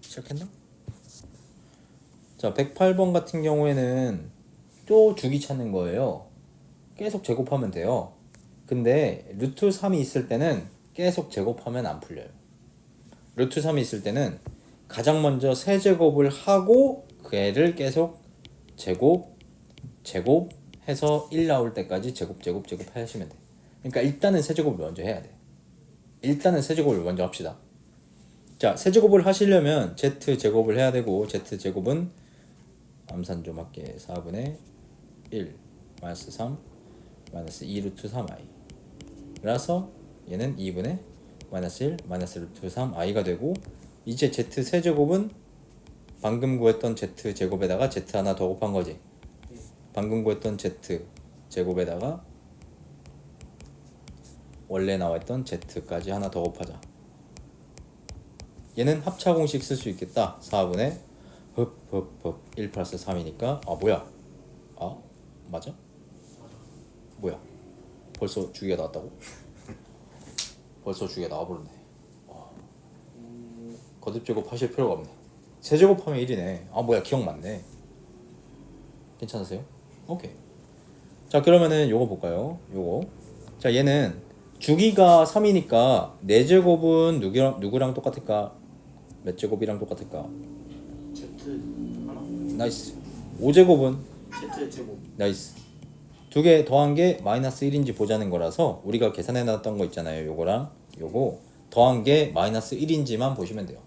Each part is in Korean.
시작했나? 자, 108번 같은 경우에는 또 주기 찾는 거예요. 계속 제곱하면 돼요. 근데 루트 3이 있을 때는 계속 제곱하면 안 풀려요. 루트 3이 있을 때는 가장 먼저 세제곱을 하고 그 애를 계속 제곱, 제곱 해서 1 나올 때까지 제곱, 제곱, 제곱 하시면 돼. 그러니까 일단은 세제곱을 먼저 해야 돼. 일단은 세제곱을 먼저 합시다. 자, 세제곱을 하시려면 z 제곱을 해야 되고 z 제곱은 암산 좀 할게 4분의 1 마이너스 3 마이너스 2 루트 3i 라서 얘는 2분의 마이너스 1 마이너스 루트 3i가 되고 이제 z 세제곱은 방금 구했던 z 제곱에다가 z 하나 더 곱한 거지. 방금 구했던 z 제곱에다가 원래 나와있던 z까지 하나 더 곱하자 얘는 합차 공식 쓸 수 있겠다. 4분의 흡흡흡. 1 플러스 3이니까. 아 뭐야? 아 맞아? 뭐야? 벌써 주기가 나왔다고? 벌써 주기가 나와버렸네. 와. 거듭 제곱 하실 필요가 없네. 세제곱하면 1이네. 아 뭐야? 기억 맞네. 괜찮으세요? 오케이. 자 그러면은 요거 볼까요? 요거. 자 얘는 주기가 3이니까 4제곱은 누구랑, 누구랑 똑같을까? 몇 제곱이랑 똑같을까? Z 하나? 나이스. 5제곱은? Z 제곱. 나이스. 두 개 더한 게 마이너스 1인지 보자는 거라서 우리가 계산해 놨던 거 있잖아요 요거랑. 요거. 더한 게 마이너스 1인지만 보시면 돼요.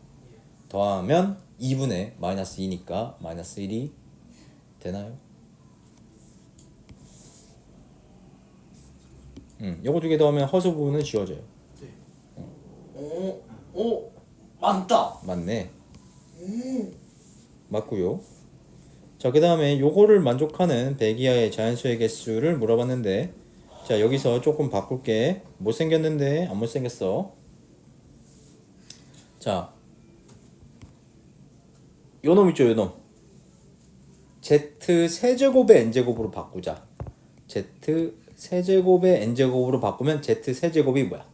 더하면 2분의 마이너스 2니까 마이너스 1이 되나요? 음, 요거 두 개 더하면 허수 부분은 지워져요. 오, 오, 많다. 맞네. 맞고요. 자, 그 다음에 요거를 만족하는 백이하의 자연수의 개수를 물어봤는데 자, 여기서 조금 바꿀게. 못생겼는데 안 못생겼어. 자, 요 놈 있죠, 요 놈. z 세제곱의 n제곱으로 바꾸자. z 세제곱의 n제곱으로 바꾸면 z 세제곱이 뭐야?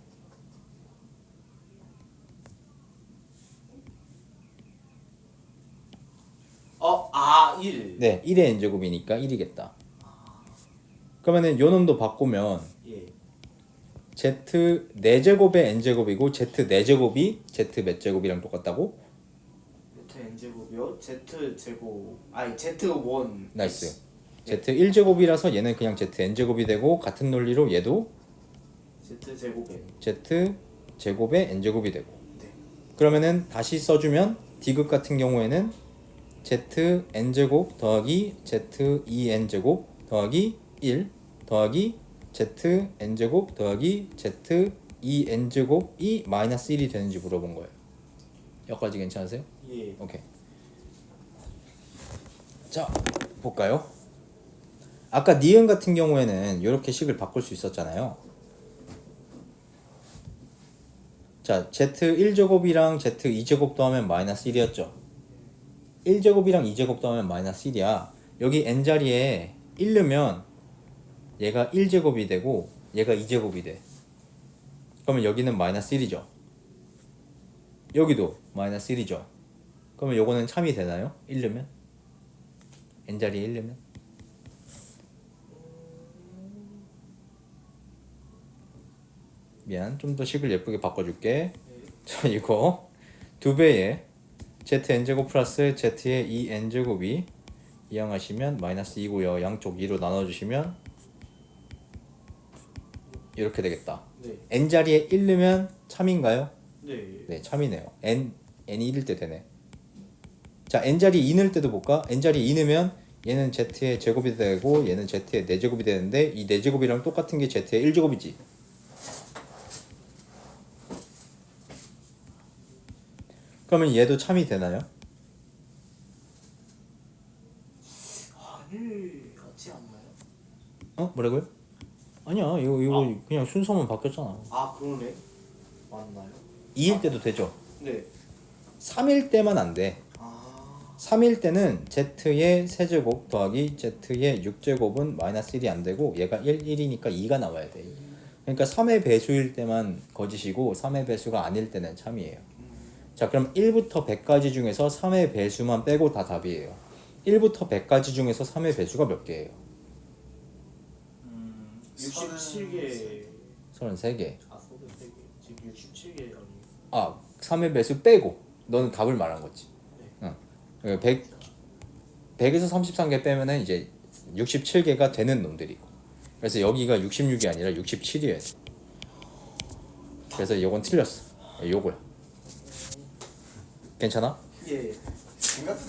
어, 아, 1. 네, 1의 n제곱이니까 1이겠다. 그러면은 요 놈도 바꾸면 예. z 4제곱의 n제곱이고 z 4제곱이 z 몇 제곱이랑 똑같다고? Z N 제곱이요. Z 제곱. 아니, Z 원. 나이스. z 1제곱이라서 얘는 그냥 z n제곱이 되고 같은 논리로 얘도 Z 제곱에. z 제곱의 n제곱이 되고 네. 그러면은 다시 써주면 디귿 같은 경우에는 z n제곱 더하기 z 2n제곱 더하기 1 더하기 z n제곱 더하기 z 2n제곱이 마이너스 1이 되는지 물어본 거예요. 여기까지 괜찮으세요? 예. 오케이. 자, 볼까요? 아까 니은 같은 경우에는 이렇게 식을 바꿀 수 있었잖아요. 자, z1제곱이랑 z2제곱 더하면 마이너스 1이었죠. 1제곱이랑 2제곱 더하면 마이너스 1이야. 여기 n자리에 1 넣으면 얘가 1제곱이 되고 얘가 2제곱이 돼. 그러면 여기는 마이너스 1이죠. 여기도 마이너스 1이죠. 그러면 요거는 참이 되나요? 1 넣으면? n자리에 1 넣으면? 미안 좀 더 식을 예쁘게 바꿔줄게 자 이거 두 배의 zn제곱 플러스 z의 2n제곱이 이항하시면 마이너스 2고요 양쪽 2로 나눠주시면 이렇게 되겠다 네. n자리에 1 넣으면 참인가요? 네. 네, 참이네요. n n이 1일 때 되네. 자, n 자리 2 넣을 때도 볼까? n 자리 2 넣으면 얘는 z의 제곱이 되고 얘는 z의 4제곱이 되는데 이 4제곱이랑 똑같은 게 z의 1제곱이지. 그러면 얘도 참이 되나요? 아닐 같지 않나요? 어? 뭐라고요? 아니야. 이거 이거 그냥 순서만 바뀌었잖아. 아, 그러네. 맞나요? 2일 때도 되죠. 네. 3일 때만 안 돼. 아, 3일 때는 z의 세제곱 더하기 z의 6제곱은 마이너스 1이 안 되고 얘가 1, 1이니까 2가 나와야 돼. 그러니까 3의 배수일 때만 거짓이고 3의 배수가 아닐 때는 참이에요. 자, 그럼 1부터 100까지 중에서 3의 배수만 빼고 다 답이에요. 1부터 100까지 중에서 3의 배수가 몇 개예요? 음, 67개 33개. 아 33개 지금 67개 아니 아, 3의 배수 빼고 너는 답을 말한 거지. 응. 100 100에서 33개 빼면은 이제 67개가 되는 놈들이고. 그래서 여기가 66이 아니라 67이어야 돼. 그래서 이건 틀렸어. 요거야. 괜찮아? 예 생각보다